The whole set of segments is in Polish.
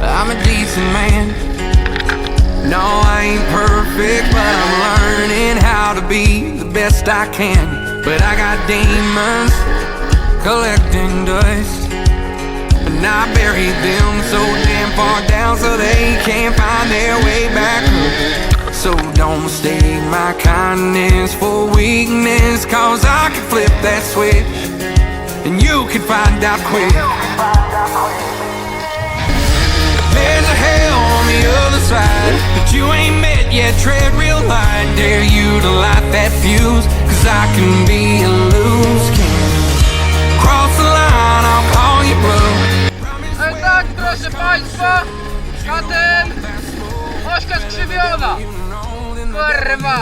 I'm a decent man. No, I ain't perfect, but I'm learning how to be the best I can. But I got demons collecting dust. And I buried them so damn far down so they can't find their way back up. So don't mistake my kindness for weakness, cause I can flip that switch. And you can find out quick. Side that you ain't met yet. Tread real light, dare you to light that fuse. Cause I can be a loose cannon. Cross the line, I'll call you bluff. Ale tak, proszę Państwa, zatem ośka skrzywiona. Kurwa.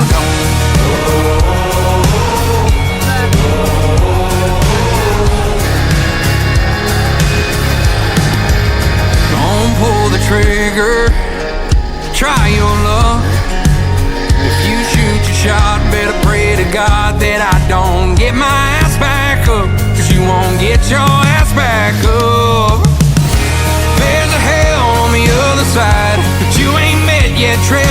Get your ass back up. There's a hell on the other side, but you ain't met yet. Tread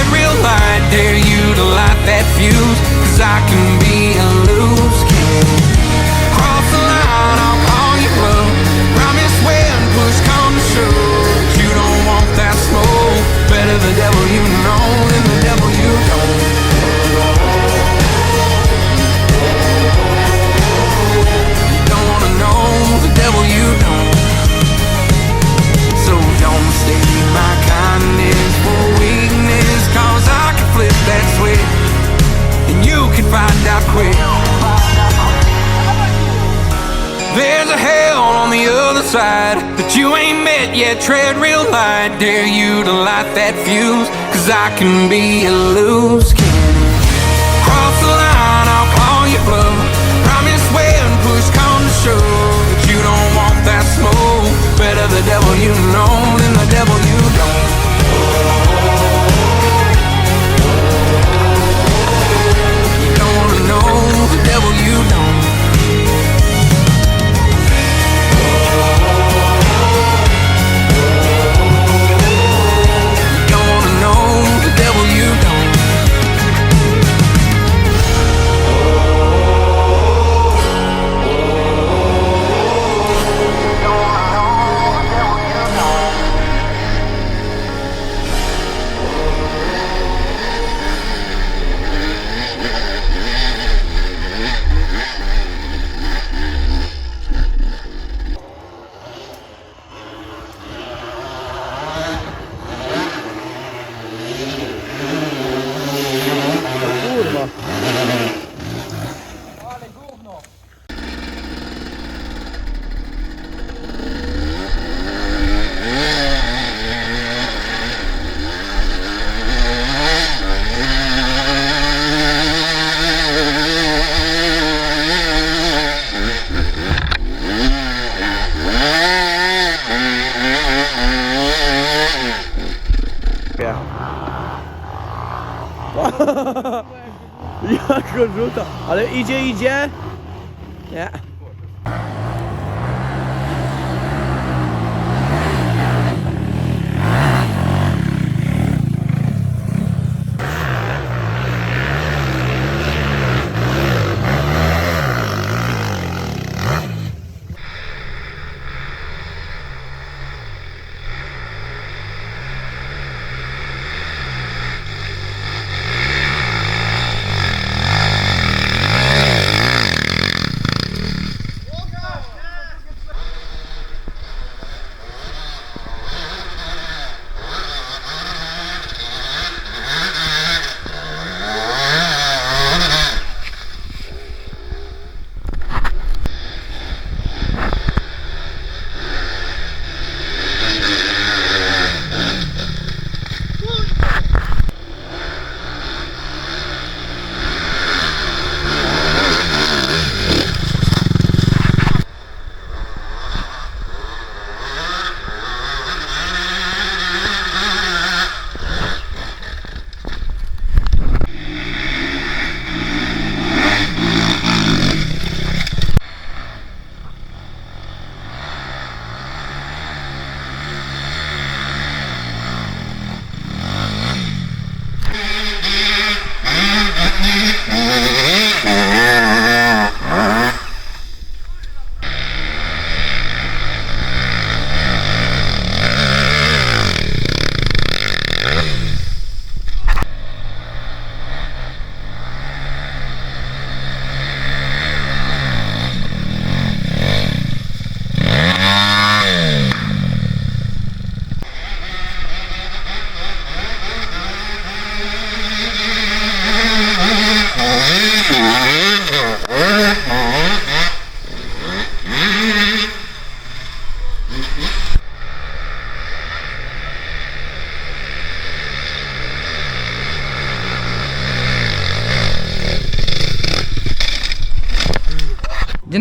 side that you ain't met yet. Tread real light, dare you to light that fuse. Cause I can be a loose Jak go rzuca. Ale idzie, idzie. Nie.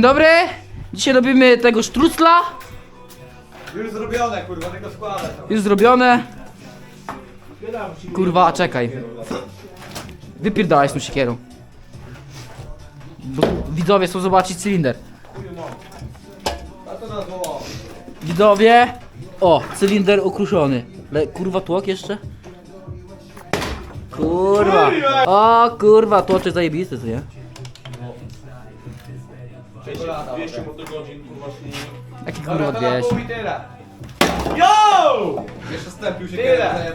Dobry! Dzisiaj robimy tego sztrucla. Już zrobione, kurwa, tylko składać. Już zrobione. Kurwa, czekaj. Wypierdalaj z tą siekierą. Bo widzowie chcą zobaczyć cylinder. Widzowie. O, cylinder okruszony. Le, kurwa, tłok jeszcze? Kurwa. O, kurwa, tłoczek zajebisty, co nie? 200 motogodzin, kurwa, silnik. Jaki Dobra, kurwa to na 200. pół i tyle. Yo! Jeszcze stępił się Tyle.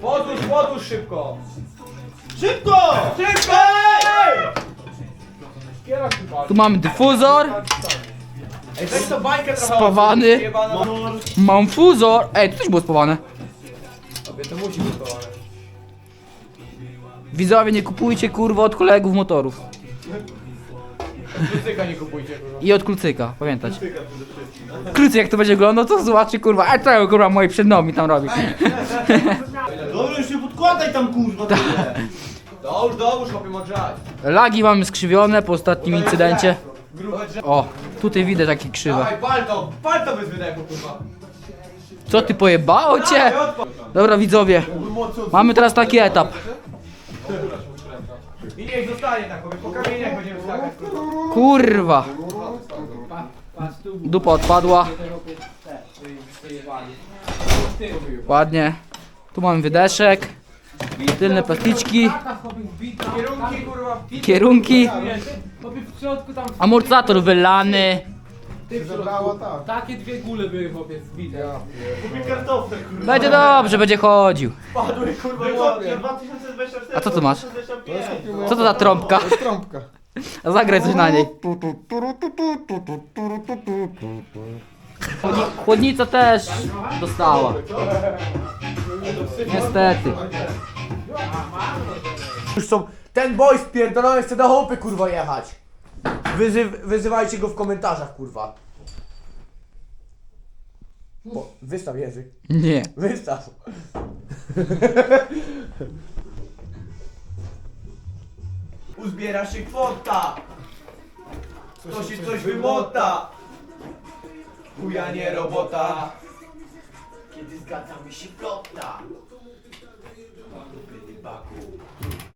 Podłóż, podłóż szybko. Szybko! Szybko! Tu mamy dyfuzor. Ej, weź to bańkę trochę Spawany. jebana. Mam fuzor. Ej, tu też było spawane. Tobie to musi być spawane. Widzowie, nie kupujcie kurwa od kolegów motorów. Klucyka nie kupujcie, kurwa. I od klucyka, pamiętać. Klucyk jak to będzie oglądał, to zobaczy kurwa, a czego kurwa moi przed nami tam robi. Dobra, już nie podkładaj tam kurwa tyle. Dołóż, dołóż, chłopie, ma grzać. Lagi mamy skrzywione po ostatnim incydencie. Grube drzewo. O, tutaj widać jakie krzywe. Dawaj, pal to, pal to bez wydechu, kurwa. Co ty pojebało cię? Dawaj, odpal. Dobra widzowie, mamy teraz taki etap. I niech zostanie tak, chłopie, po kamieniach będziemy skakać. Kurwa. Dupa odpadła. Ładnie. Tu mamy wydeszek. Tylne plasticzki. Kierunki, kurwa. Kierunki. Amortyzator wylany. Takie dwie gule były chłopiec zbite. Kupię kartofle kurwa. Będzie dobrze, będzie chodził. Padły kurwa łapie. 2024. A co tu masz? 2025. Co to za trąbka? Trąbka. A zagraj coś na niej. Chłodni- Chłodnica też dostała. Niestety. Już są. Ten boy spierdolony chce do chłopy kurwa jechać. Wyzy, wyzywajcie go w komentarzach kurwa. O, wystaw język. Nie. Wystaw. Uzbiera się kwota. To się coś wymota. Chuja nie robota. Kiedy zgadza mi się flota.